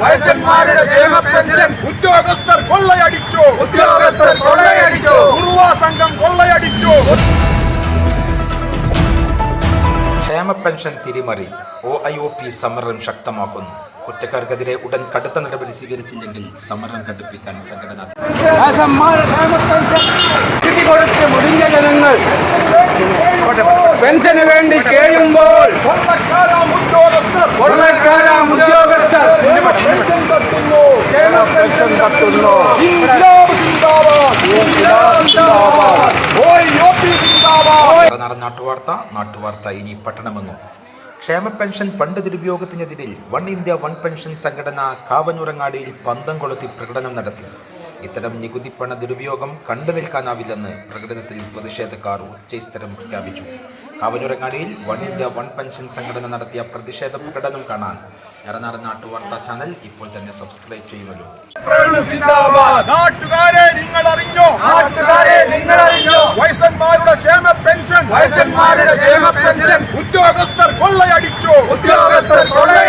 വയസ്സന്മാരുടെ ക്ഷേമ പെൻഷൻ ഉദ്യോഗസ്ഥർ കൊള്ളയടിച്ചു. ഉദ്യോഗസ്ഥർ കൊള്ളയടിച്ചു. ഉറുവ സംഘം കൊള്ളയടിച്ചു. ക്ഷേമ പെൻഷൻ തിരിമറി ഒ ഐ ഒ പി സമരം ശക്തമാക്കുന്നു. കുറ്റക്കാർക്കെതിരെ ഉടൻ കടുത്ത നടപടി സ്വീകരിച്ചില്ലെങ്കിൽ സമരം കടുപ്പിക്കാൻ സംഘടന പെൻഷന് വേണ്ടി നടന്ന നാട്ടുവാർത്ത നാട്ടുവാർത്ത ഇനി പട്ടണമെന്നു ക്ഷേമ പെൻഷൻ ഫണ്ട് ദുരുപയോഗത്തിനെതിരിൽ വൺ ഇന്ത്യ വൺ പെൻഷൻ സംഘടന കാവനൂരങ്ങാടിയിൽ പന്തം കൊളുത്തി പ്രകടനം നടത്തി. ഇത്തരം നികുതി പണ ദുരുപയോഗം കണ്ടു നിൽക്കാനാവില്ലെന്ന് പ്രകടനത്തിൽ പ്രതിഷേധക്കാർ ഉച്ചസ്ഥരം പ്രഖ്യാപിച്ചു. കാവഞ്ഞുറങ്ങാടിയിൽ വൺ ഇന്ത്യ വൺ പെൻഷൻ സംഘടന നടത്തിയ പ്രതിഷേധ പ്രകടനം കാണാൻ എറനാട് നാട്ടുവാർത്താ ചാനൽ ഇപ്പോൾ തന്നെ സബ്സ്ക്രൈബ് ചെയ്യുമല്ലോ. നാട്ടുകാരെ നിങ്ങൾ അറിഞ്ഞോ നാട്ടുകാരെ നിങ്ങൾ അറിഞ്ഞോ വയസ്സന്മാരുടെ ക്ഷേമ പെൻഷൻ. വയസ്സന്മാരുടെ ക്ഷേമ പെൻഷൻ. ഉദ്യോഗസ്ഥർ കൊള്ളയടിച്ചു. ഉദ്യോഗസ്ഥർ കൊള്ളയടിച്ചു.